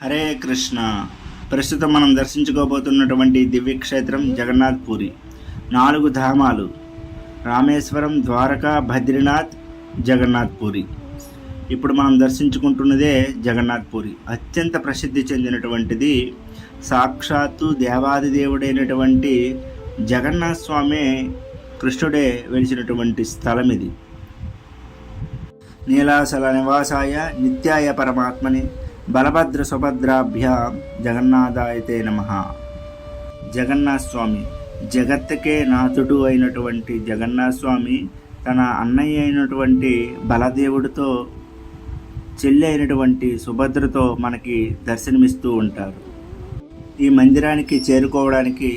హరే కృష్ణ. ప్రస్తుతం మనం దర్శించుకోబోతున్నటువంటి దివ్యక్షేత్రం జగన్నాథ్ పూరి నాలుగు ధామాలు. రామేశ్వరం ద్వారకా బద్రీనాథ్ జగన్నాథ్ పూరి ఇప్పుడు మనం దర్శించుకుంటున్నదే జగన్నాథ్ పూరి అత్యంత ప్రసిద్ధి చెందినటువంటిది సాక్షాత్తు దేవాది దేవుడైనటువంటి జగన్నాథ్ స్వామి కృష్ణుడే వెలిసినటువంటి స్థలం ఇది నీలాసల నివాసాయ నిత్యాయ పరమాత్మని బలభద్ర సుభద్రాభ్య జగన్నాథాయతే నమ. జగన్నాథ స్వామి జగత్తుకే నాథుడు అయినటువంటి జగన్నాథ స్వామి తన అన్నయ్య అయినటువంటి బలదేవుడితో చెల్లి అయినటువంటి సుభద్రతో మనకి దర్శనమిస్తూ ఉంటారు. ఈ మందిరానికి చేరుకోవడానికి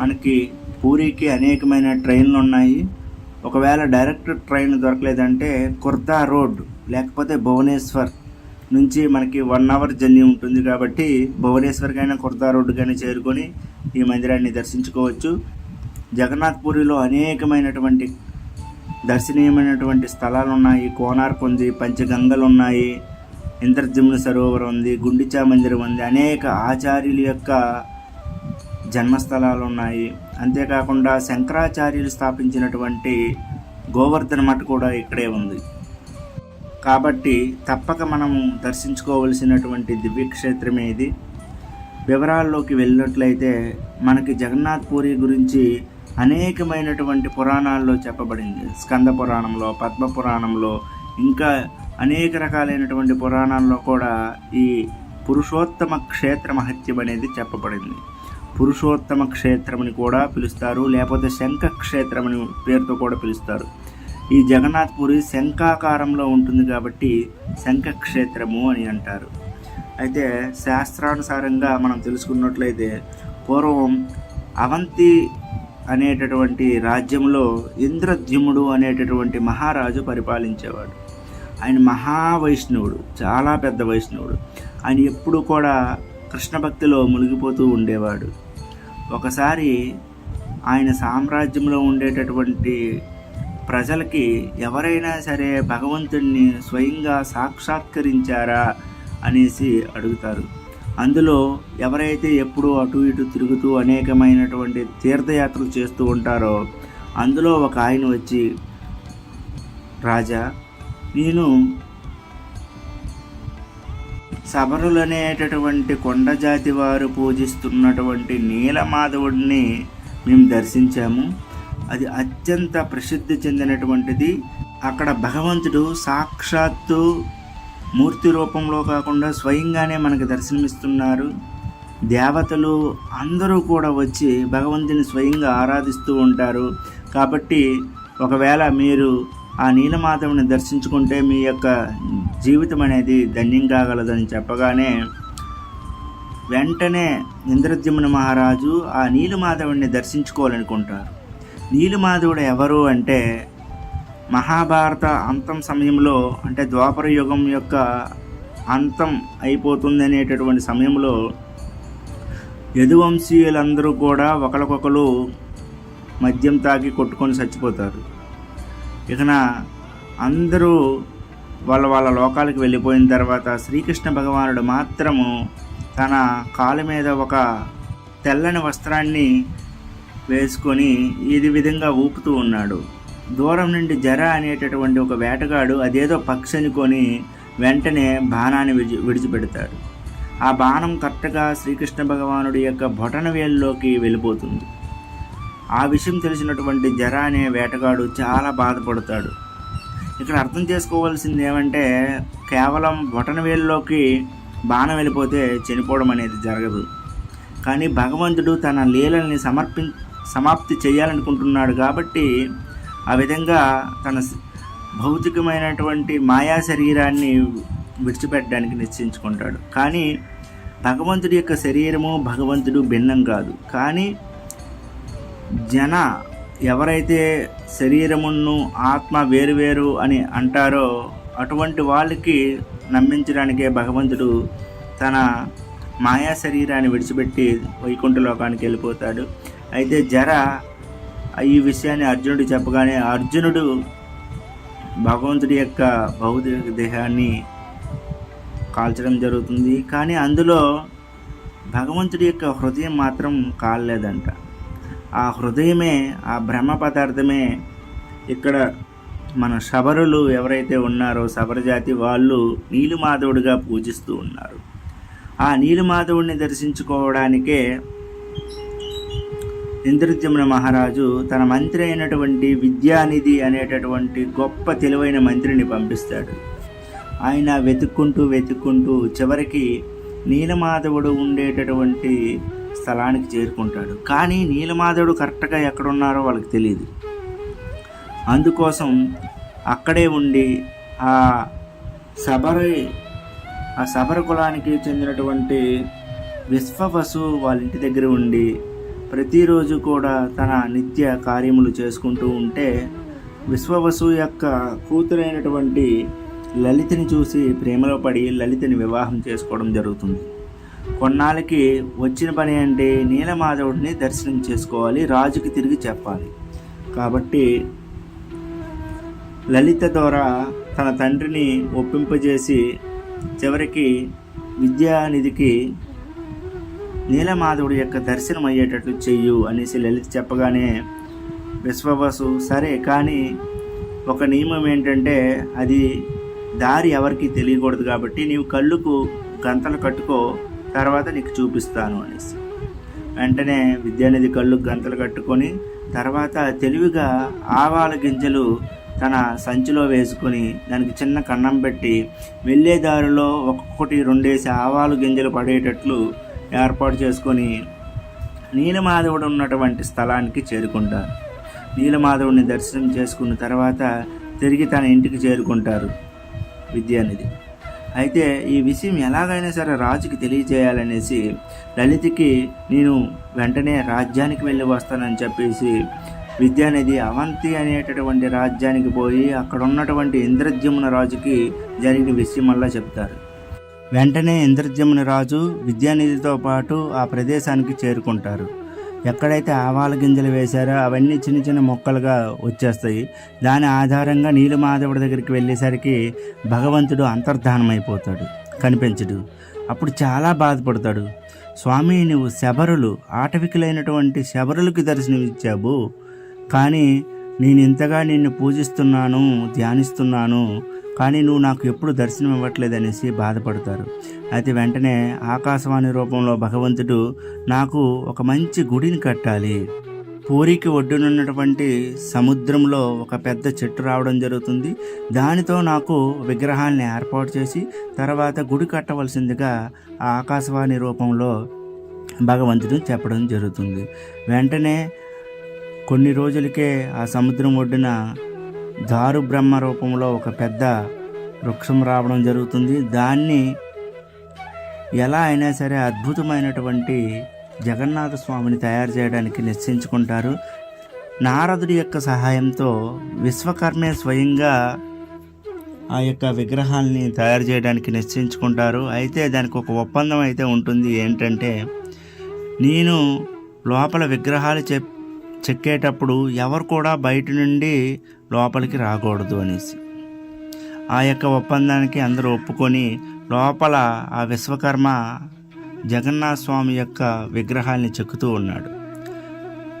మనకి పూరికి అనేకమైన ట్రైన్లు ఉన్నాయి. ఒకవేళ డైరెక్ట్ ట్రైన్ దొరకలేదంటే కుర్దా రోడ్ లేకపోతే భువనేశ్వర్ నుంచి మనకి వన్ అవర్ జర్నీ ఉంటుంది కాబట్టి భువనేశ్వర్కైనా కుర్దా రోడ్డుకైనా చేరుకొని ఈ మందిరాన్ని దర్శించుకోవచ్చు. జగన్నాథ్ పూరిలో అనేకమైనటువంటి దర్శనీయమైనటువంటి స్థలాలు ఉన్నాయి కోనార్క్ ఉంది పంచగంగలు ఉన్నాయి ఇంద్రజమున సరోవరం ఉంది గుండిచా మందిరం ఉంది. అనేక ఆచార్యుల యొక్క జన్మస్థలాలు ఉన్నాయి అంతేకాకుండా శంకరాచార్యులు స్థాపించినటువంటి గోవర్ధన మఠ కూడా ఇక్కడే ఉంది. కాబట్టి తప్పక మనము దర్శించుకోవలసినటువంటి దివ్యక్షేత్రమే ఇది వివరాల్లోకి వెళ్ళినట్లయితే మనకి జగన్నాథ్ పూరి గురించి అనేకమైనటువంటి పురాణాల్లో చెప్పబడింది. స్కంద పురాణంలో పద్మ పురాణంలో ఇంకా అనేక రకాలైనటువంటి పురాణాల్లో కూడా ఈ పురుషోత్తమ క్షేత్ర మహత్యం అనేది చెప్పబడింది. పురుషోత్తమ క్షేత్రమని కూడా పిలుస్తారు లేకపోతే శంఖ క్షేత్రమని పేరుతో కూడా పిలుస్తారు. ఈ జగన్నాథ్పురి శంఖాకారంలో ఉంటుంది కాబట్టి శంఖ క్షేత్రము అని అంటారు. అయితే శాస్త్రానుసారంగా మనం తెలుసుకున్నట్లయితే పూర్వం అవంతి అనేటటువంటి రాజ్యంలో ఇంద్రద్యుముడు అనేటటువంటి మహారాజు పరిపాలించేవాడు. ఆయన మహావైష్ణవుడు చాలా పెద్ద వైష్ణవుడు. ఆయన ఎప్పుడు కూడా కృష్ణ భక్తిలో మునిగిపోతూ ఉండేవాడు. ఒకసారి ఆయన సామ్రాజ్యంలో ఉండేటటువంటి ప్రజలకి ఎవరైనా సరే భగవంతుడిని స్వయంగా సాక్షాత్కరించారా అనేసి అడుగుతారు. అందులో ఎవరైతే ఎప్పుడూ అటు ఇటు తిరుగుతూ అనేకమైనటువంటి తీర్థయాత్రలు చేస్తూ ఉంటారో అందులో ఒక ఆయన వచ్చి రాజా నేను సబరులు అనేటటువంటి కొండ జాతి వారు పూజిస్తున్నటువంటి నీలమాధవుడిని మేము దర్శించాము. అది అత్యంత ప్రసిద్ధి చెందినటువంటిది. అక్కడ భగవంతుడు సాక్షాత్తు మూర్తి రూపంలో కాకుండా స్వయంగానే మనకు దర్శనమిస్తున్నారు. దేవతలు అందరూ కూడా వచ్చి భగవంతుని స్వయంగా ఆరాధిస్తూ ఉంటారు. కాబట్టి ఒకవేళ మీరు ఆ నీలమాధవుని దర్శించుకుంటే మీ యొక్క జీవితం అనేది ధన్యం కాగలదని చెప్పగానే వెంటనే ఇంద్రద్యుమ్న మహారాజు ఆ నీలమాధవుడిని దర్శించుకోవాలనుకుంటారు. నీలిమాధవుడు ఎవరు అంటే మహాభారత అంతం సమయంలో అంటే ద్వాపర యుగం యొక్క అంతం అయిపోతుంది అనేటటువంటి సమయంలో యదువంశీయులందరూ కూడా ఒకరికొకరు మద్యం తాగి కొట్టుకొని చచ్చిపోతారు. ఇకన అందరూ వాళ్ళ వాళ్ళ లోకాలకు వెళ్ళిపోయిన తర్వాత శ్రీకృష్ణ భగవానుడు మాత్రము తన కాలు మీద ఒక తెల్లని వస్త్రాన్ని వేసుకొని ఇది విధంగా ఊపుతూ ఉన్నాడు. దూరం నుండి జర అనేటటువంటి ఒక వేటగాడు అదేదో పక్షి అనుకొని వెంటనే బాణాన్ని విడిచి విడిచిపెడతాడు. ఆ బాణం కరెక్ట్గా శ్రీకృష్ణ భగవానుడి యొక్క బొటన వేలులోకి వెళ్ళిపోతుంది. ఆ విషయం తెలిసినటువంటి జర అనే వేటగాడు చాలా బాధపడతాడు. ఇక్కడ అర్థం చేసుకోవాల్సింది ఏమంటే కేవలం బొటన వేలులోకి బాణం వెళ్ళిపోతే చనిపోవడం అనేది జరగదు. కానీ భగవంతుడు తన లీలల్ని సమర్పి సమాప్తి చేయాలనుకుంటున్నాడు కాబట్టి ఆ విధంగా తన భౌతికమైనటువంటి మాయా శరీరాన్ని విడిచిపెట్టడానికి నిశ్చయించుకుంటాడు. కానీ భగవంతుడి యొక్క శరీరము భగవంతుడు భిన్నం కాదు. కానీ జన ఎవరైతే శరీరమును ఆత్మ వేరువేరు అని అంటారో అటువంటి వాళ్ళకి నమ్మించడానికే భగవంతుడు తన మాయా శరీరాన్ని విడిచిపెట్టి వైకుంఠ లోకానికి వెళ్ళిపోతాడు. అయితే జర ఈ విషయాన్ని అర్జునుడు చెప్పగానే అర్జునుడు భగవంతుడి యొక్క భౌతిక దేహాన్ని కాల్చడం జరుగుతుంది. కానీ అందులో భగవంతుడి యొక్క హృదయం మాత్రం కాలలేదంట. ఆ హృదయమే ఆ బ్రహ్మ పదార్థమే ఇక్కడ మన శబరులు ఎవరైతే ఉన్నారో శబర జాతి వాళ్ళు నీలిమాధవుడిగా పూజిస్తూ ఉన్నారు. ఆ నీలిమాధవుడిని దర్శించుకోవడానికే ఇంద్రద్యుమ్న మహారాజు తన మంత్రి అయినటువంటి విద్యానిధి అనేటటువంటి గొప్ప తెలివైన మంత్రిని పంపిస్తాడు. ఆయన వెతుక్కుంటూ వెతుక్కుంటూ చివరికి నీలమాధవుడు ఉండేటటువంటి స్థలానికి చేరుకుంటాడు. కానీ నీలమాధవుడు కరెక్ట్గా ఎక్కడున్నారో వాళ్ళకి తెలియదు అందుకోసం అక్కడే ఉండి ఆ శబరి ఆ శబర కులానికి చెందినటువంటి విశ్వవసు వాళ్ళ ఇంటి దగ్గర ఉండి ప్రతిరోజు కూడా తన నిత్య కార్యములు చేసుకుంటూ ఉంటే విశ్వవసు యొక్క కూతురైనటువంటి లలితని చూసి ప్రేమలో పడి లలితని వివాహం చేసుకోవడం జరుగుతుంది. కొన్నాళ్ళకి వచ్చిన పని అంటే నీలమాధవుడిని దర్శనం చేసుకోవాలి రాజుకి తిరిగి చెప్పాలి. కాబట్టి లలిత ద్వారా తన తండ్రిని ఒప్పింపజేసి చివరికి విద్యానిధికి నీలమాధవుడి యొక్క దర్శనం అయ్యేటట్లు చెయ్యు అనేసి లలిత చెప్పగానే విశ్వవసు సరే కానీ ఒక నియమం ఏంటంటే అది దారి ఎవరికి తెలియకూడదు కాబట్టి నీవు కళ్ళుకు గంతలు కట్టుకో తర్వాత నీకు చూపిస్తాను అనేసి. వెంటనే విద్యానిధి కళ్ళు గంతలు కట్టుకొని తర్వాత తెలివిగా ఆవాల గింజలు తన సంచిలో వేసుకొని దానికి చిన్న కన్నం పెట్టి వెళ్ళే దారిలో ఒక్కొక్కటి రెండేసి ఆవాలు గింజలు పడేటట్లు ఏర్పాటు చేసుకొని నీలమాధవుడు ఉన్నటువంటి స్థలానికి చేరుకుంటారు. నీలమాధవుడిని దర్శనం చేసుకున్న తర్వాత తిరిగి తన ఇంటికి చేరుకుంటారు విద్యానిధి. అయితే ఈ విషయం ఎలాగైనా సరే రాజుకి తెలియజేయాలనేసి లలితకి నేను వెంటనే రాజ్యానికి వెళ్ళి వస్తానని చెప్పేసి విద్యానిధి అవంతి అనేటటువంటి రాజ్యానికి పోయి అక్కడ ఉన్నటువంటి ఇంద్రద్యుమ్న రాజుకి జరిగిన విషయం వల్ల చెప్తారు. వెంటనే ఇంద్రజముని రాజు విద్యానిధితో పాటు ఆ ప్రదేశానికి చేరుకుంటారు. ఎక్కడైతే ఆవాల గింజలు వేశారో అవన్నీ చిన్న చిన్న మొక్కలుగా వచ్చేస్తాయి. దాని ఆధారంగా నీలమాధవుడి దగ్గరికి వెళ్ళేసరికి భగవంతుడు అంతర్ధానమైపోతాడు కనిపించడు. అప్పుడు చాలా బాధపడతాడు. స్వామి నువ్వు శబరులు ఆటవికులైనటువంటి శబరులకి దర్శనమిచ్చావు. కానీ నేను ఇంతగా నిన్ను పూజిస్తున్నాను ధ్యానిస్తున్నాను. కానీ నువ్వు నాకు ఎప్పుడు దర్శనం ఇవ్వట్లేదు అనేసి బాధపడతారు. అయితే వెంటనే ఆకాశవాణి రూపంలో భగవంతుడు నాకు ఒక మంచి గుడిని కట్టాలి. పూరికి ఒడ్డునున్నటువంటి సముద్రంలో ఒక పెద్ద చెట్టు రావడం జరుగుతుంది. దానితో నాకు విగ్రహాన్ని ఏర్పాటు చేసి తర్వాత గుడి కట్టవలసిందిగా ఆ ఆకాశవాణి రూపంలో భగవంతుడు చెప్పడం జరుగుతుంది. వెంటనే కొన్ని రోజులకే ఆ సముద్రం ఒడ్డున దారు బ్రహ్మ రూపంలో ఒక పెద్ద వృక్షం రావడం జరుగుతుంది. దాన్ని ఎలా అయినా సరే అద్భుతమైనటువంటి జగన్నాథ స్వామిని తయారు చేయడానికి నిశ్చయించుకుంటారు. నారదుడి యొక్క సహాయంతో విశ్వకర్మే స్వయంగా ఆ యొక్క విగ్రహాల్ని తయారు చేయడానికి నిశ్చయించుకుంటారు. అయితే దానికి ఒక ఒప్పందం అయితే ఉంటుంది. ఏంటంటే నేను లోపల విగ్రహాలు చెప్ చెక్కేటప్పుడు ఎవరు కూడా బయట నుండి లోపలికి రాకూడదు అనేసి. ఆ యొక్క ఒప్పందానికి అందరూ ఒప్పుకొని లోపల ఆ విశ్వకర్మ జగన్నాథ స్వామి యొక్క విగ్రహాల్ని చెక్కుతూ ఉన్నాడు.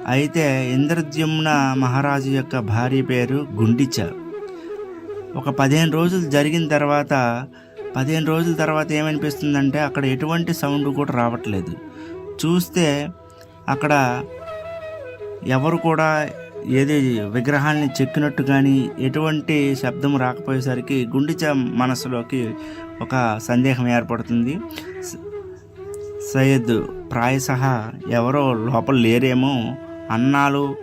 అయితే ఇంద్రద్యుమ్న మహారాజు యొక్క భార్య పేరు గుండిచ. ఒక పదిహేను రోజులు జరిగిన తర్వాత పదిహేను రోజుల తర్వాత ఏమనిపిస్తుందంటే అక్కడ ఎటువంటి సౌండ్ కూడా రావట్లేదు. చూస్తే అక్కడ ఎవరు కూడా ఏది విగ్రహాల్ని చెక్కినట్టు కానీ ఎటువంటి శబ్దం రాకపోయేసరికి గుండెచ మనసులోకి ఒక సందేహం ఏర్పడుతుంది. స- సయ్యద్ ప్రాయశః ఎవరో లోపల లేరేమో అన్నాలు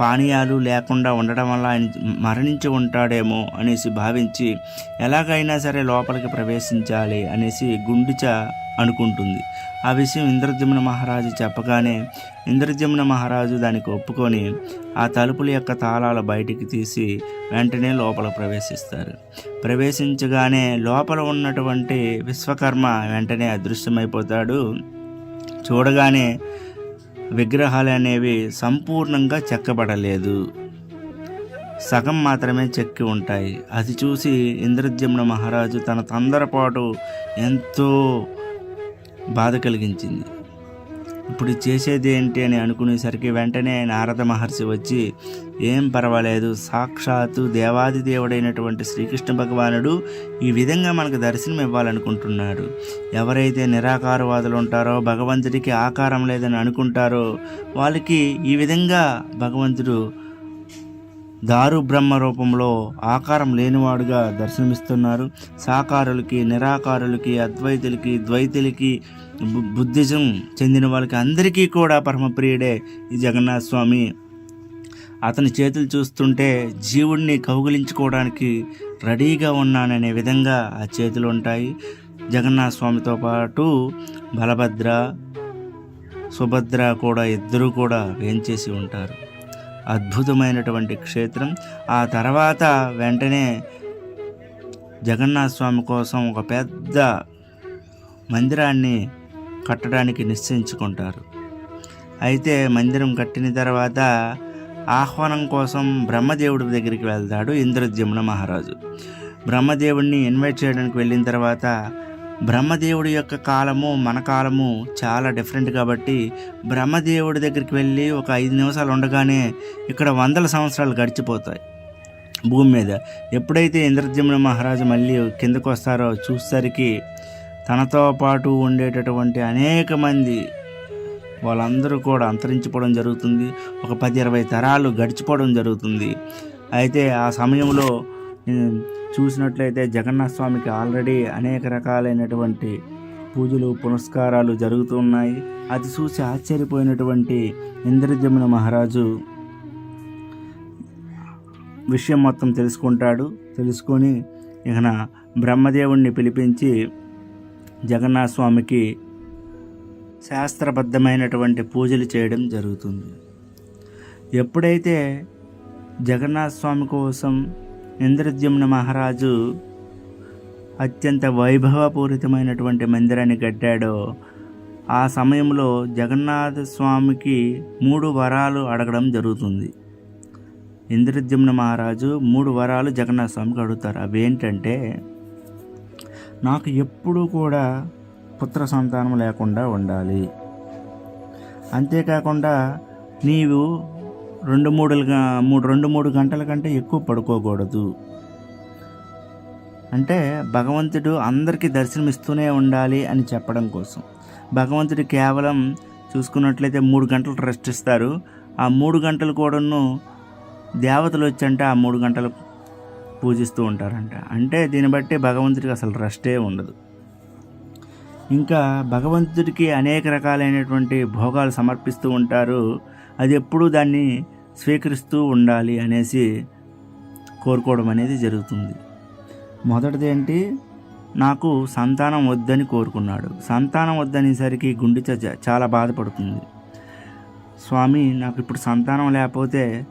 పానీయాలు లేకుండా ఉండడం వల్ల ఆయన మరణించి ఉంటాడేమో అనేసి భావించి ఎలాగైనా సరే లోపలికి ప్రవేశించాలి అనేసి గుండిచ అనుకుంటుంది. ఆ విషయం ఇంద్రద్యుమ్న మహారాజు చెప్పగానే ఇంద్రజమున మహారాజు దానికి ఒప్పుకొని ఆ తలుపుల యొక్క తాళాలు బయటికి తీసి వెంటనే లోపల ప్రవేశిస్తారు. ప్రవేశించగానే లోపల ఉన్నటువంటి విశ్వకర్మ వెంటనే అదృశ్యమైపోతాడు. చూడగానే విగ్రహాలు అనేవి సంపూర్ణంగా చెక్కబడలేదు. సగం మాత్రమే చెక్కి ఉంటాయి. అది చూసి ఇంద్రద్యుమ్న మహారాజు తన తొందరపాటు ఎంతో బాధ కలిగించింది. ఇప్పుడు చేసేది ఏంటి అని అనుకునేసరికి వెంటనే నారద మహర్షి వచ్చి ఏం పర్వాలేదు సాక్షాత్తు దేవాది దేవుడైనటువంటి శ్రీకృష్ణ భగవానుడు ఈ విధంగా మనకు దర్శనం ఇవ్వాలనుకుంటున్నాడు. ఎవరైతే నిరాకారవాదులు ఉంటారో భగవంతుడికి ఆకారం లేదని అనుకుంటారో వాళ్ళకి ఈ విధంగా భగవంతుడు దారు బ్రహ్మ రూపంలో ఆకారం లేనివాడుగా దర్శనమిస్తున్నారు. సాకారులకి నిరాకారులకి అద్వైతులకి ద్వైతులకి బుద్ధిజం చెందిన వాళ్ళకి అందరికీ కూడా పరమప్రియుడే ఈ జగన్నాథ స్వామి. అతని చేతులు చూస్తుంటే జీవుణ్ణి కౌగిలించుకోవడానికి రెడీగా ఉన్నాననే విధంగా ఆ చేతులు ఉంటాయి. జగన్నాథ స్వామితో పాటు బలభద్ర సుభద్ర కూడా ఇద్దరూ కూడా వేంచేసి ఉంటారు. అద్భుతమైనటువంటి క్షేత్రం. ఆ తర్వాత వెంటనే జగన్నాథ స్వామి కోసం ఒక పెద్ద మందిరాన్ని కట్టడానికి నిశ్చయించుకుంటారు. అయితే మందిరం కట్టిన తర్వాత ఆహ్వానం కోసం బ్రహ్మదేవుడి దగ్గరికి వెళ్తాడు ఇంద్రద్యుమ్న మహారాజు. బ్రహ్మదేవుడిని ఇన్వైట్ చేయడానికి వెళ్ళిన తర్వాత బ్రహ్మదేవుడి యొక్క కాలము మన కాలము చాలా డిఫరెంట్ కాబట్టి బ్రహ్మదేవుడి దగ్గరికి వెళ్ళి ఒక ఐదు నిమిషాలు ఉండగానే ఇక్కడ వందల సంవత్సరాలు గడిచిపోతాయి. భూమి మీద ఎప్పుడైతే ఇంద్రద్యుమ్న మహారాజు మళ్ళీ కిందకు వస్తారో చూసేసరికి తనతో పాటు ఉండేటటువంటి అనేక మంది వాళ్ళందరూ కూడా అంతరించిపోవడం జరుగుతుంది. ఒక పది ఇరవై తరాలు గడిచిపోవడం జరుగుతుంది. అయితే ఆ సమయంలో చూసినట్లయితే జగన్నాథ స్వామికి ఆల్రెడీ అనేక రకాలైనటువంటి పూజలు పునస్కారాలు జరుగుతున్నాయి అది చూసి ఆశ్చర్యపోయినటువంటి ఇంద్రజమున మహారాజు విషయం మొత్తం తెలుసుకుంటాడు. తెలుసుకొని ఇకన బ్రహ్మదేవుణ్ణి పిలిపించి జగన్నాథ స్వామికి శాస్త్రబద్ధమైనటువంటి పూజలు చేయడం జరుగుతుంది. ఎప్పుడైతే జగన్నాథ స్వామి కోసం ఇంద్రద్యుమ్న మహారాజు అత్యంత వైభవపూరితమైనటువంటి మందిరాన్ని కట్టాడో ఆ సమయంలో జగన్నాథ స్వామికి మూడు వరాలు అడగడం జరుగుతుంది. ఇంద్రద్యుమ్న మహారాజు మూడు వరాలు జగన్నాథ స్వామికి అడుగుతారు. అవి ఏంటంటే నాకు ఎప్పుడూ కూడా పుత్ర సంతానం లేకుండా ఉండాలి. అంతేకాకుండా నీవు రెండు మూడు మూడు రెండు మూడు గంటల కంటే ఎక్కువ పడుకోకూడదు. అంటే భగవంతుడు అందరికీ దర్శనమిస్తూనే ఉండాలి అని చెప్పడం కోసం. భగవంతుడు కేవలం చూసుకున్నట్లయితే మూడు గంటలు రెస్ట్ ఇస్తారు. ఆ మూడు గంటలు కూడాను దేవతలు వచ్చంటే ఆ మూడు గంటలు పూజిస్తూ ఉంటారంట. అంటే దీన్ని బట్టి భగవంతుడికి అసలు రెస్టే ఉండదు. ఇంకా భగవంతుడికి అనేక రకాలైనటువంటి భోగాలు సమర్పిస్తూ ఉంటారు. అది ఎప్పుడూ దాన్ని స్వీకరిస్తూ ఉండాలి అనేసి కోరుకోవడం అనేది జరుగుతుంది. మొదటిది ఏంటి? నాకు సంతానం వద్దని కోరుకున్నాడు. సంతానం వద్దనేసరికి గుండె చ- చాలా బాధపడుతుంది. స్వామి నాకు ఇప్పుడు సంతానం లేకపోతే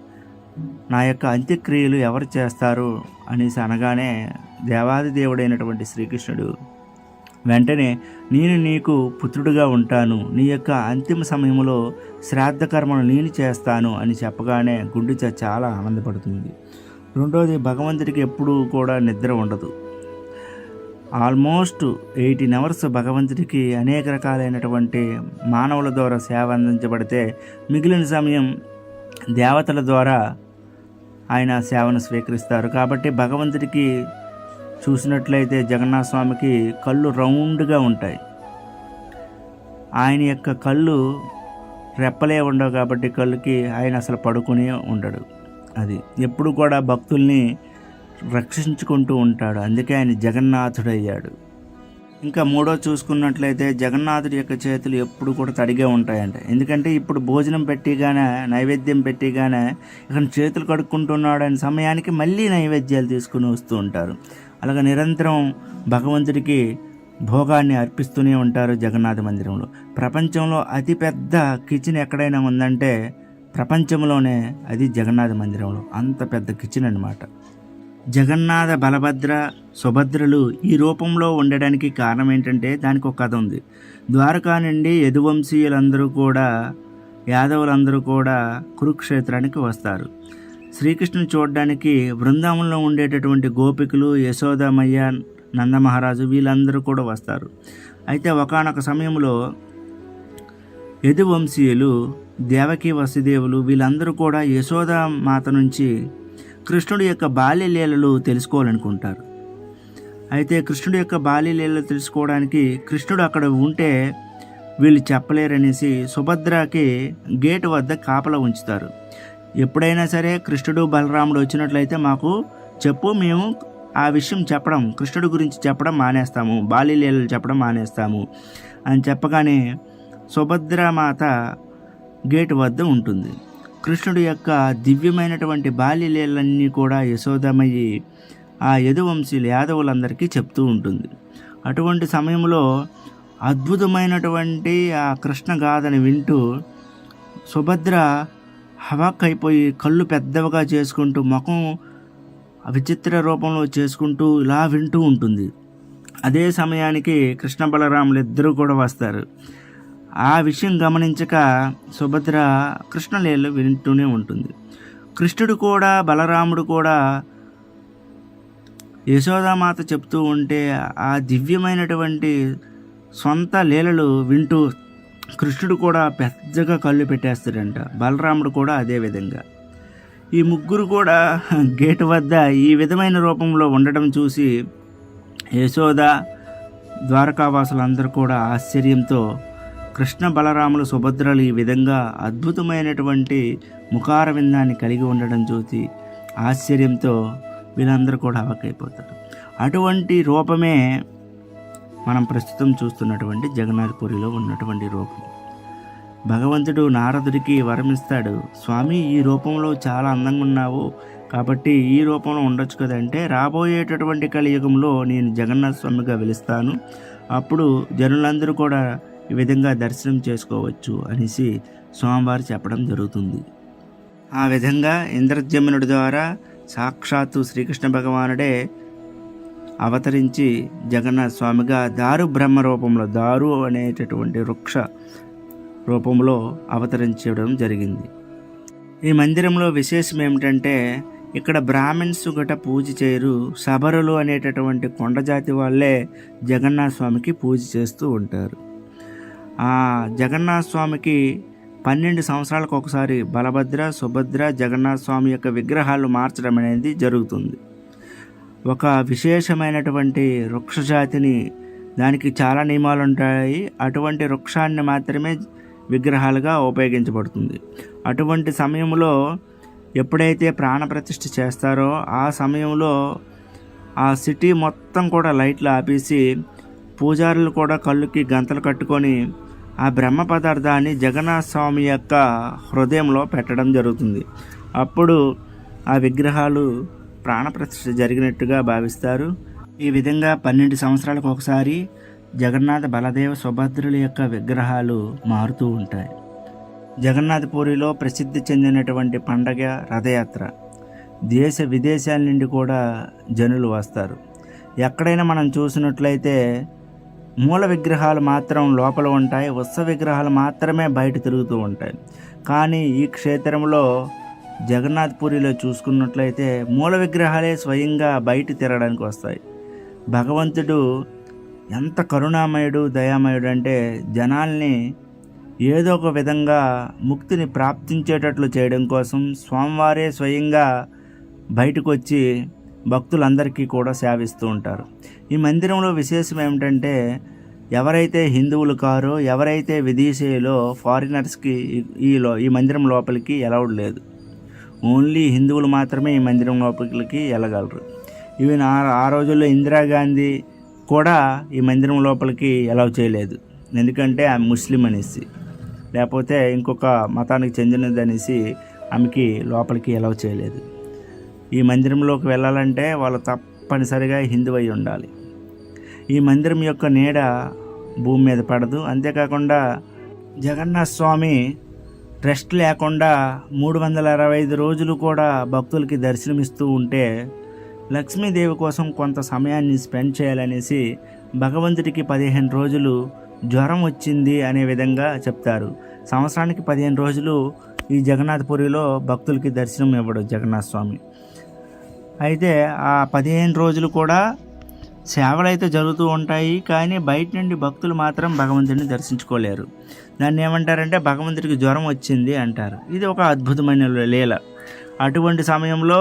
నా యొక్క అంత్యక్రియలు ఎవరు చేస్తారు అనేసి అనగానే దేవాది దేవుడైనటువంటి శ్రీకృష్ణుడు వెంటనే నేను నీకు పుత్రుడుగా ఉంటాను. నీ యొక్క అంతిమ సమయంలో శ్రాద్ధ కర్మను నేను చేస్తాను అని చెప్పగానే గుండెచ చాలా ఆనందపడుతుంది. రెండోది భగవంతుడికి ఎప్పుడూ కూడా నిద్ర ఉండదు. ఆల్మోస్ట్ ఎయిటీన్ అవర్స్ భగవంతుడికి అనేక రకాలైనటువంటి మానవుల ద్వారా సేవ అందించబడితే మిగిలిన సమయం దేవతల ద్వారా ఆయన సేవను స్వీకరిస్తారు. కాబట్టి భగవంతుడికి చూసినట్లయితే జగన్నాథ స్వామికి కళ్ళు రౌండ్గా ఉంటాయి. ఆయన యొక్క కళ్ళు రెప్పలే ఉండవు కాబట్టి కళ్ళుకి ఆయన అసలు పడుకునే ఉండడు. అది ఎప్పుడు కూడా భక్తుల్ని రక్షించుకుంటూ ఉంటాడు. అందుకే ఆయన జగన్నాథుడయ్యాడు. ఇంకా మూడో చూసుకున్నట్లయితే జగన్నాథుడి యొక్క చేతులు ఎప్పుడు కూడా తడిగే ఉంటాయంట. ఎందుకంటే ఇప్పుడు భోజనం పెట్టిగానే నైవేద్యం పెట్టిగానే ఇక్కడ చేతులు కడుక్కుంటున్నాడు అనే సమయానికి మళ్ళీ నైవేద్యాలు తీసుకుని వస్తూ ఉంటారు. అలాగే నిరంతరం భగవంతుడికి భోగాన్ని అర్పిస్తూనే ఉంటారు జగన్నాథ మందిరంలో. ప్రపంచంలో అతిపెద్ద కిచెన్ ఎక్కడైనా ఉందంటే ప్రపంచంలోనే అది జగన్నాథ మందిరంలో. అంత పెద్ద కిచెన్ అన్నమాట. జగన్నాథ బలభద్ర సుభద్రలు ఈ రూపంలో ఉండడానికి కారణం ఏంటంటే దానికి ఒక కథ ఉంది. ద్వారకా నుండి యదువంశీయులందరూ కూడా యాదవులందరూ కూడా కురుక్షేత్రానికి వస్తారు. శ్రీకృష్ణుని చూడడానికి బృందావనంలో ఉండేటటువంటి గోపికలు యశోదమయ్య నందమహారాజు వీళ్ళందరూ కూడా వస్తారు. అయితే ఒకానొక సమయంలో యదువంశీయులు దేవకి వసుదేవులు వీళ్ళందరూ కూడా యశోద మాత నుంచి కృష్ణుడి యొక్క బాల్యలీలలు తెలుసుకోవాలనుకుంటారు. అయితే కృష్ణుడి యొక్క బాల్యలీలలు తెలుసుకోవడానికి కృష్ణుడు అక్కడ ఉంటే వీళ్ళు చెప్పలేరనేసి సుభద్రకి గేట్ వద్ద కాపలా ఉంచుతారు. ఎప్పుడైనా సరే కృష్ణుడు బలరాముడు వచ్చినట్లయితే మాకు చెప్పు మేము ఆ విషయం చెప్పడం కృష్ణుడి గురించి చెప్పడం మానేస్తాము బాలీలీలలు చెప్పడం మానేస్తాము అని చెప్పగానే సుభద్రమాత గేటు వద్ద ఉంటుంది. కృష్ణుడి యొక్క దివ్యమైనటువంటి బాల్యలీలన్నీ కూడా యశోదమయ్యి ఆ యదువంశీయులు యాదవులందరికీ చెప్తూ ఉంటుంది. అటువంటి సమయంలో అద్భుతమైనటువంటి ఆ కృష్ణ గాథని వింటూ సుభద్ర హవాక్ అయిపోయి కళ్ళు పెద్దవిగా చేసుకుంటూ ముఖం విచిత్ర రూపంలో చేసుకుంటూ ఇలా వింటూ ఉంటుంది. అదే సమయానికి కృష్ణ బలరాములు ఇద్దరూ కూడా వస్తారు. ఆ విషయం గమనించక సుభద్ర కృష్ణలీలలు వింటూనే ఉంటుంది. కృష్ణుడు కూడా బలరాముడు కూడా యశోదామాత చెప్తూ ఉంటే ఆ దివ్యమైనటువంటి సొంత లీలలు వింటూ కృష్ణుడు కూడా పెద్దగా కళ్ళు పెట్టేస్తాడంట. బలరాముడు కూడా అదే విధంగా. ఈ ముగ్గురు కూడా గేటు వద్ద ఈ విధమైన రూపంలో ఉండడం చూసి యశోద ద్వారకావాసులందరూ కూడా ఆశ్చర్యంతో కృష్ణ బలరాములు సుభద్రలు ఈ విధంగా అద్భుతమైనటువంటి ముఖారవిందాన్ని కలిగి ఉండడం చూసి ఆశ్చర్యంతో వీళ్ళందరూ కూడా అవకైపోతారు. అటువంటి రూపమే మనం ప్రస్తుతం చూస్తున్నటువంటి జగన్నాథపురిలో ఉన్నటువంటి రూపం. భగవంతుడు నారదుడికి వరమిస్తాడు స్వామి ఈ రూపంలో చాలా అందంగా ఉన్నావు. కాబట్టి ఈ రూపంలో ఉండొచ్చు కదంటే రాబోయేటటువంటి కలియుగంలో నేను జగన్నాథ స్వామిగా వెలుస్తాను. అప్పుడు జనులందరూ కూడా ఈ విధంగా దర్శనం చేసుకోవచ్చు అనేసి స్వామివారు చెప్పడం జరుగుతుంది. ఆ విధంగా ఇంద్రజమునుడి ద్వారా సాక్షాత్తు శ్రీకృష్ణ భగవానుడే అవతరించి జగన్నాథ స్వామిగా దారు బ్రహ్మ రూపంలో దారు అనేటటువంటి వృక్ష రూపంలో అవతరించడం జరిగింది. ఈ మందిరంలో విశేషం ఏమిటంటే ఇక్కడ బ్రాహ్మిన్స్ గట పూజ చేయరు సబరులు అనేటటువంటి కొండజాతి వాళ్ళే జగన్నాథ స్వామికి పూజ చేస్తూ ఉంటారు. ఆ జగన్నాథ స్వామికి పన్నెండు సంవత్సరాలకు ఒకసారి బలభద్ర సుభద్ర జగన్నాథ స్వామి యొక్క విగ్రహాలు మార్చడం అనేది జరుగుతుంది. ఒక విశేషమైనటువంటి వృక్షజాతిని దానికి చాలా నియమాలు ఉంటాయి. అటువంటి వృక్షాన్ని మాత్రమే విగ్రహాలుగా ఉపయోగించబడుతుంది. అటువంటి సమయంలో ఎప్పుడైతే ప్రాణప్రతిష్ఠ చేస్తారో ఆ సమయంలో ఆ సిటీ మొత్తం కూడా లైట్లు ఆపేసి పూజారులు కూడా కళ్ళుకి గంతలు కట్టుకొని ఆ బ్రహ్మ పదార్థాన్ని జగన్నాథ స్వామి యొక్క హృదయంలో పెట్టడం జరుగుతుంది. అప్పుడు ఆ విగ్రహాలు ప్రాణప్రతిష్ఠ జరిగినట్టుగా భావిస్తారు. ఈ విధంగా పన్నెండు సంవత్సరాలకు ఒకసారి జగన్నాథ బలదేవ సుభద్రుల యొక్క విగ్రహాలు మారుతూ ఉంటాయి. జగన్నాథపూరిలో ప్రసిద్ధి చెందినటువంటి పండగ రథయాత్ర. దేశ విదేశాల నుండి కూడా జనులు వస్తారు. ఎక్కడైనా మనం చూసినట్లయితే మూల విగ్రహాలు మాత్రం లోపల ఉంటాయి ఉత్సవ విగ్రహాలు మాత్రమే బయట తిరుగుతూ ఉంటాయి. కానీ ఈ క్షేత్రంలో జగన్నాథ్పురిలో చూసుకున్నట్లయితే మూల విగ్రహాలే స్వయంగా బయట తిరగడానికి వస్తాయి. భగవంతుడు ఎంత కరుణామయుడు దయామయుడు అంటే జనాల్ని ఏదో ఒక విధంగా ముక్తిని ప్రాప్తించేటట్లు చేయడం కోసం స్వామివారే స్వయంగా బయటకు వచ్చి భక్తులందరికీ కూడా సేవిస్తూ ఉంటారు. ఈ మందిరంలో విశేషం ఏమిటంటే ఎవరైతే హిందువులు కారో ఎవరైతే విదేశీయులో ఫారినర్స్కి ఈ లో ఈ మందిరం లోపలికి అలౌడ్ లేదు. ఓన్లీ హిందువులు మాత్రమే ఈ మందిరం లోపలికి వెళ్ళగలరు ఈవెన్ ఆ ఆ రోజుల్లో ఇందిరాగాంధీ కూడా ఈ మందిరం లోపలికి అలౌ చేయలేదు. ఎందుకంటే ఆమె ముస్లిం అనేసి. లేకపోతే ఇంకొక మతానికి చెందినది అనేసి ఆమెకి లోపలికి అలౌ చేయలేదు. ఈ మందిరంలోకి వెళ్ళాలంటే వాళ్ళు తప్పనిసరిగా హిందూ అయి ఉండాలి. ఈ మందిరం యొక్క నీడ భూమి మీద పడదు. అంతేకాకుండా జగన్నాథ స్వామి రెస్ట్ లేకుండా మూడు వందల అరవై ఐదు రోజులు కూడా భక్తులకి దర్శనమిస్తూ ఉంటే లక్ష్మీదేవి కోసం కొంత సమయాన్ని స్పెండ్ చేయాలనేసి భగవంతుడికి పదిహేను రోజులు జ్వరం వచ్చింది అనే విధంగా చెప్తారు. సంవత్సరానికి పదిహేను రోజులు ఈ జగన్నాథపురిలో భక్తులకి దర్శనం ఇవ్వడు జగన్నాథ స్వామి. అయితే ఆ పదిహేను రోజులు కూడా సేవలు అయితే జరుగుతూ ఉంటాయి కానీ బయట నుండి భక్తులు మాత్రం భగవంతుడిని దర్శించుకోలేరు. దాన్ని ఏమంటారంటే భగవంతుడికి జ్వరం వచ్చింది అంటారు. ఇది ఒక అద్భుతమైన లీల. అటువంటి సమయంలో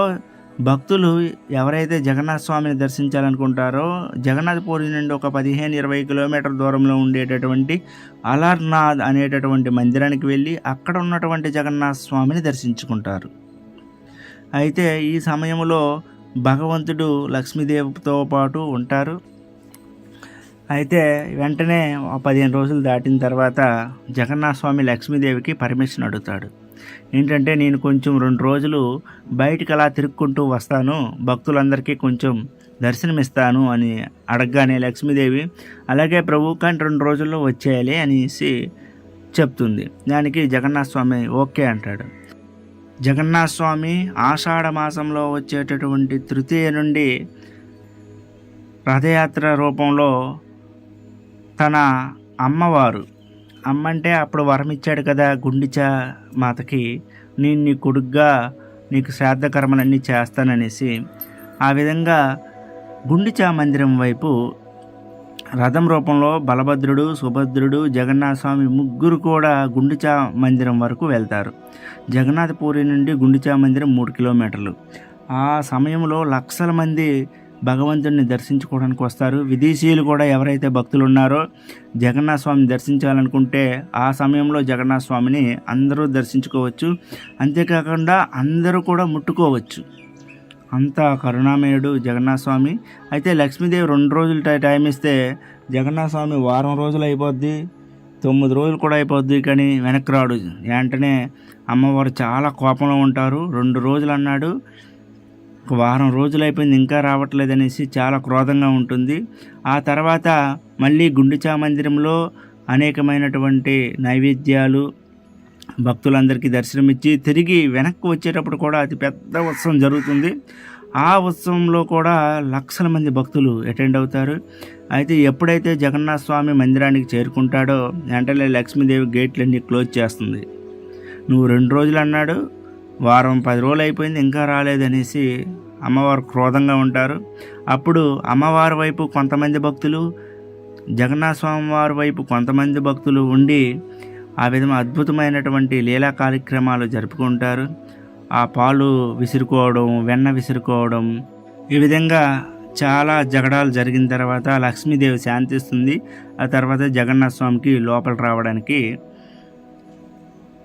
భక్తులు ఎవరైతే జగన్నాథ స్వామిని దర్శించాలనుకుంటారో జగన్నాథపూరి నుండి ఒక పదిహేను ఇరవై కిలోమీటర్ దూరంలో ఉండేటటువంటి అలర్నాథ్ అనేటటువంటి మందిరానికి వెళ్ళి అక్కడ ఉన్నటువంటి జగన్నాథ స్వామిని దర్శించుకుంటారు. అయితే ఈ సమయంలో భగవంతుడు లక్ష్మీదేవితో పాటు ఉంటారు. అయితే వెంటనే పదిహేను రోజులు దాటిన తర్వాత జగన్నాథ స్వామి లక్ష్మీదేవికి పర్మిషన్ అడుగుతాడు. ఏంటంటే నేను కొంచెం రెండు రోజులు బయటికి అలా తిరుక్కుంటూ వస్తాను. భక్తులందరికీ కొంచెం దర్శనమిస్తాను అని అడగగానే లక్ష్మీదేవి అలాగే ప్రభు కానీ రెండు రోజుల్లో వచ్చేయాలి అనేసి చెప్తుంది. దానికి జగన్నాథ స్వామి ఓకే అంటాడు. జగన్నాథ స్వామి ఆషాఢ మాసంలో వచ్చేటటువంటి తృతీయ నుండి రథయాత్ర రూపంలో తన అమ్మవారు. అమ్మ అంటే అప్పుడు వరం ఇచ్చాడు కదా గుండిచ మాతకి నేను నీ కొడుగ్గా నీకు శ్రాద్ధ కర్మలన్నీ చేస్తాననేసి. ఆ విధంగా గుండిచా మందిరం వైపు రథం రూపంలో బలభద్రుడు సుభద్రుడు జగన్నాథ స్వామి ముగ్గురు కూడా గుండిచా మందిరం వరకు వెళ్తారు. జగన్నాథపూరి నుండి గుండిచా మందిరం మూడు కిలోమీటర్లు. ఆ సమయంలో లక్షల మంది భగవంతుడిని దర్శించుకోవడానికి వస్తారు. విదేశీయులు కూడా ఎవరైతే భక్తులు ఉన్నారో జగన్నాథ స్వామిని దర్శించాలనుకుంటే ఆ సమయంలో జగన్నాథ స్వామిని అందరూ దర్శించుకోవచ్చు. అంతేకాకుండా అందరూ కూడా ముట్టుకోవచ్చు. అంతా కరుణామయుడు జగన్నాథ స్వామి అయితే లక్ష్మీదేవి రెండు రోజులు టై- టైం ఇస్తే జగన్నాథ స్వామి వారం రోజులు అయిపోద్ది తొమ్మిది రోజులు కూడా అయిపోద్ది కానీ వెనక్కి రాడు. వెంటనే అమ్మవారు చాలా కోపంలో ఉంటారు. రెండు రోజులు అన్నాడు. ఒక వారం రోజులు అయిపోయింది ఇంకా రావట్లేదు అనేసి చాలా క్రోధంగా ఉంటుంది. ఆ తర్వాత మళ్ళీ గుండిచా మందిరంలో అనేకమైనటువంటి నైవేద్యాలు భక్తులందరికీ దర్శనమిచ్చి తిరిగి వెనక్కి వచ్చేటప్పుడు కూడా అతి పెద్ద ఉత్సవం జరుగుతుంది. ఆ ఉత్సవంలో కూడా లక్షల మంది భక్తులు అటెండ్ అవుతారు. అయితే ఎప్పుడైతే జగన్నాథ స్వామి మందిరానికి చేరుకుంటాడో వెంటనే లక్ష్మీదేవి గేట్లన్నీ క్లోజ్ చేస్తుంది. నువ్వు రెండు రోజులు అన్నాడు వారం పది రోజులు అయిపోయింది ఇంకా రాలేదనేసి అమ్మవారు క్రోధంగా ఉంటారు. అప్పుడు అమ్మవారి వైపు కొంతమంది భక్తులు జగన్నాథ స్వామి వారి వైపు కొంతమంది భక్తులు ఉండి ఆ విధంగా అద్భుతమైనటువంటి లీలా కార్యక్రమాలు జరుపుకుంటారు. ఆ పాలు విసురుకోవడం వెన్న విసురుకోవడం ఈ విధంగా చాలా జగడాలు జరిగిన తర్వాత లక్ష్మీదేవి శాంతిస్తుంది. ఆ తర్వాత జగన్నాథ స్వామికి లోపల రావడానికి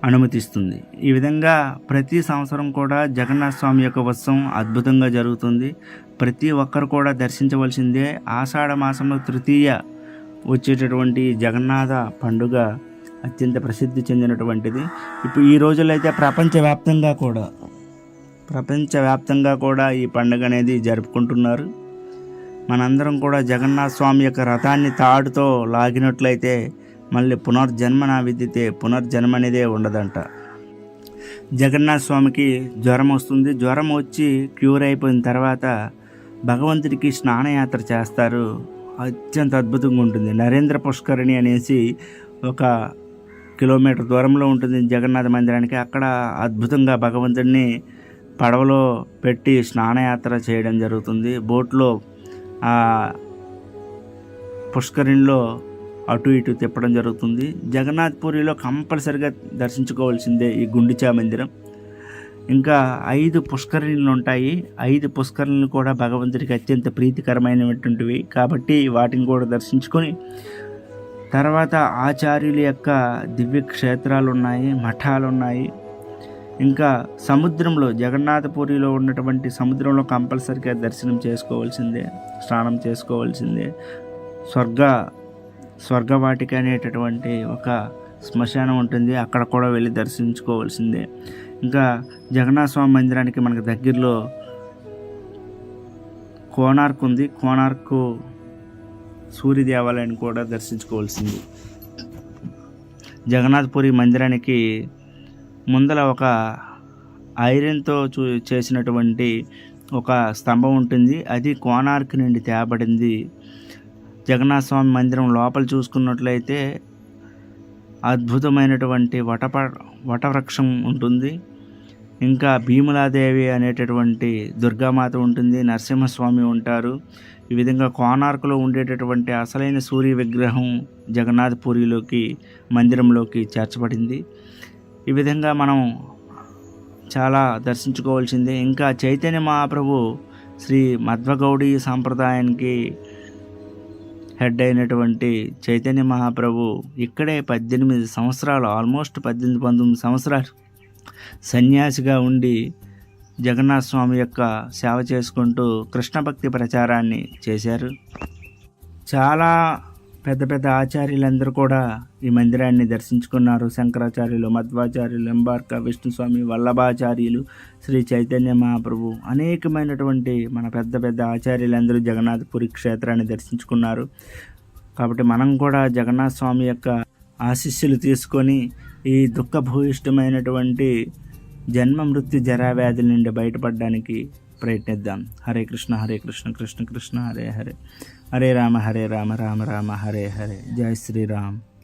అనుమతిస్తుంది. ఈ విధంగా ప్రతి సంవత్సరం కూడా జగన్నాథ స్వామి యొక్క ఉత్సవం అద్భుతంగా జరుగుతుంది. ప్రతి ఒక్కరు కూడా దర్శించవలసిందే. ఆషాఢ మాసంలో తృతీయ వచ్చేటటువంటి జగన్నాథ పండుగ అత్యంత ప్రసిద్ధి చెందినటువంటిది. ఇప్పుడు ఈ రోజుల్లో అయితే ప్రపంచవ్యాప్తంగా కూడా ప్రపంచవ్యాప్తంగా కూడా ఈ పండుగ అనేది జరుపుకుంటున్నారు. మనందరం కూడా జగన్నాథ స్వామి యొక్క రథాన్ని తాడుతో లాగినట్లయితే మళ్ళీ పునర్జన్మ నా విద్యతే పునర్జన్మ అనేదే ఉండదంట. జగన్నాథ స్వామికి జ్వరం వస్తుంది. జ్వరం వచ్చి క్యూర్ అయిపోయిన తర్వాత భగవంతుడికి స్నానయాత్ర చేస్తారు. అత్యంత అద్భుతంగా ఉంటుంది. నరేంద్ర పుష్కరిణి అనేసి ఒక కిలోమీటర్ దూరంలో ఉంటుంది జగన్నాథ మందిరానికి. అక్కడ అద్భుతంగా భగవంతుడిని పడవలో పెట్టి స్నానయాత్ర చేయడం జరుగుతుంది. బోట్లో పుష్కరిణిలో అటు ఇటు తిప్పడం జరుగుతుంది. జగన్నాథ్ పూరిలో కంపల్సరిగా దర్శించుకోవాల్సిందే ఈ గుండిచా మందిరం. ఇంకా ఐదు పుష్కరిణులు ఉంటాయి. ఐదు పుష్కరిణులు కూడా భగవంతుడికి అత్యంత ప్రీతికరమైనటువంటివి. కాబట్టి వాటిని కూడా దర్శించుకొని తర్వాత ఆచార్యుల యొక్క దివ్య క్షేత్రాలు ఉన్నాయి మఠాలు ఉన్నాయి ఇంకా సముద్రంలో జగన్నాథపురిలో ఉన్నటువంటి సముద్రంలో కంపల్సరిగా దర్శనం చేసుకోవాల్సిందే స్నానం చేసుకోవాల్సిందే. స్వర్గ స్వర్గవాటిక అనేటటువంటి ఒక శ్మశానం ఉంటుంది అక్కడ కూడా వెళ్ళి దర్శించుకోవాల్సిందే. ఇంకా జగన్నాథ స్వామి మందిరానికి మనకు దగ్గరలో కోనార్క్ ఉంది. కోనార్కు సూర్య దేవాలయాన్ని కూడా దర్శించుకోవాల్సింది. జగన్నాథ్పురి మందిరానికి ముందల ఒక ఐరన్తో చూ చేసినటువంటి ఒక స్తంభం ఉంటుంది. అది కోనార్క్ నుండి తేబడింది. జగన్నాథ స్వామి మందిరం లోపల చూసుకున్నట్లయితే అద్భుతమైనటువంటి వటప వటవృక్షం ఉంటుంది. ఇంకా భీములాదేవి అనేటటువంటి దుర్గామాత ఉంటుంది. నరసింహస్వామి ఉంటారు. ఈ విధంగా కోనార్కులో ఉండేటటువంటి అసలైన సూర్య విగ్రహం జగన్నాథపురిలోకి మందిరంలోకి చేర్చబడింది. ఈ విధంగా మనం చాలా దర్శించుకోవాల్సిందే. ఇంకా చైతన్య మహాప్రభు శ్రీ మధ్వగౌడి సాంప్రదాయానికి హెడ్ అయినటువంటి చైతన్య మహాప్రభు ఇక్కడే పద్దెనిమిది సంవత్సరాలు ఆల్మోస్ట్ పద్దెనిమిది పంతొమ్మిది సంవత్సరాలు సన్యాసిగా ఉండి జగన్నాథ స్వామి యొక్క సేవ చేసుకుంటూ కృష్ణ భక్తి ప్రచారాన్ని చేశారు. చాలా పెద్ద పెద్ద ఆచార్యులందరూ కూడా ఈ మందిరాన్ని దర్శించుకున్నారు. శంకరాచార్యులు మధ్వాచార్యులు ఎంబార్క విష్ణుస్వామి వల్లభాచార్యులు శ్రీ చైతన్య మహాప్రభు అనేకమైనటువంటి మన పెద్ద పెద్ద ఆచార్యులందరూ జగన్నాథపురి క్షేత్రాన్ని దర్శించుకున్నారు. కాబట్టి మనం కూడా జగన్నాథ స్వామి యొక్క ఆశీస్సులు తీసుకొని ఈ దుఃఖభూయిష్టమైనటువంటి జన్మ మృత్యు జరా వ్యాధుల నుండి బయటపడడానికి ప్రయత్నిద్దాం. హరే కృష్ణ హరే కృష్ణ కృష్ణ కృష్ణ హరే హరే. హరే రామ హరే రామ రామ రామ హరే హరే. జై శ్రీరామ్.